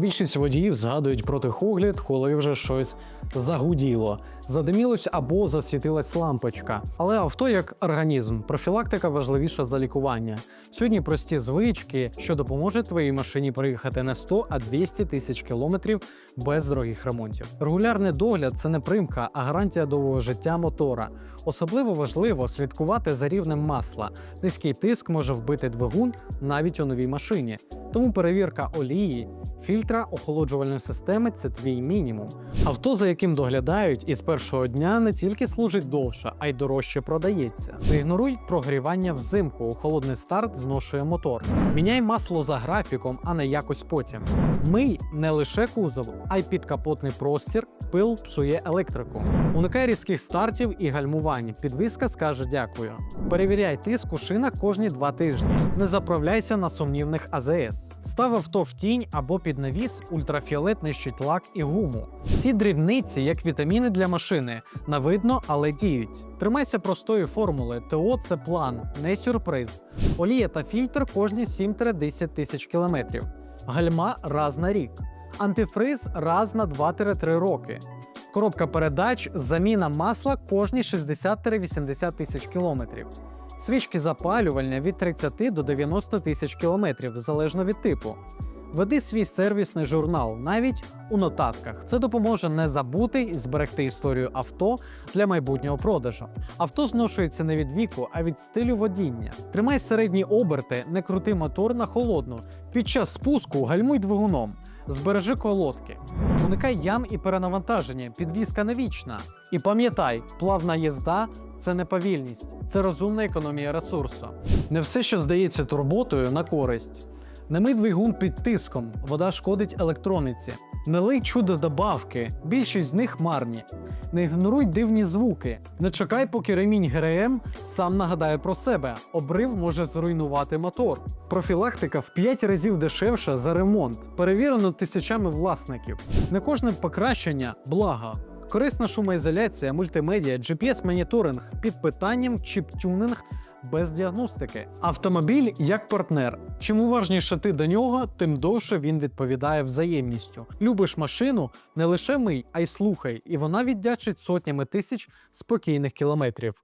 Більшість водіїв згадують про техогляд, коли вже щось загуділо, задимілось або засвітилась лампочка. Але авто як організм, профілактика важливіша за лікування. Сьогодні прості звички, що допоможе твоїй машині проїхати не 100, а 200 тисяч кілометрів без дорогих ремонтів. Регулярний догляд це не примка, а гарантія довгого життя мотора. Особливо важливо слідкувати за рівнем масла. Низький тиск може вбити двигун навіть у новій машині. Тому перевірка олії, фільтра, охолоджувальної системи це твій мінімум. Авто, за яким доглядають, із першого дня не тільки служить довше, а й дорожче продається. Ігноруй прогрівання взимку. У холодний старт зношує мотор. Міняй масло за графіком, а не якось потім. Мий не лише кузов, а й підкапотний простір. Пил псує електрику. Уникай різких стартів і гальмувань. Підвіска скаже дякую. Перевіряй тиск у шинах кожні два тижні. Не заправляйся на сумнівних АЗС. Став авто в тінь або під навіс, ультрафіолет нищить лак і гуму. Ці дрібниці, як вітаміни для машини, на видно, але діють. Тримайся простої формули. ТО це план, не сюрприз. Олія та фільтр кожні 7-10 тисяч кілометрів. Гальма раз на рік. Антифриз раз на 2-3 роки. Коробка передач, заміна масла кожні 60-80 тисяч кілометрів. Свічки запалювальні від 30 до 90 тисяч кілометрів, залежно від типу. Веди свій сервісний журнал навіть у нотатках. Це допоможе не забути і зберегти історію авто для майбутнього продажу. Авто зношується не від віку, а від стилю водіння. Тримай середні оберти, не крути мотор на холодну. Під час спуску гальмуй двигуном. Збережи колодки, уникай ям і перенавантаження, підвізка не вічна. І пам'ятай, плавна їзда це не повільність, це розумна економія ресурсу. Не все, що здається турботою, на користь. Не мий двигун під тиском, вода шкодить електрониці. Не лий чудо добавки, більшість з них марні. Не ігноруй дивні звуки. Не чекай, поки ремінь ГРМ сам нагадає про себе. Обрив може зруйнувати мотор. Профілактика в 5 разів дешевша за ремонт, перевірено тисячами власників. Не кожне покращення благо. Корисна шумоізоляція, мультимедіа, GPS-моніторинг під питанням чіп-тюнинг без діагностики. Автомобіль як партнер. Чим уважніше ти до нього, тим довше він відповідає взаємністю. Любиш машину, не лише мий, а й слухай, і вона віддячить сотнями тисяч спокійних кілометрів.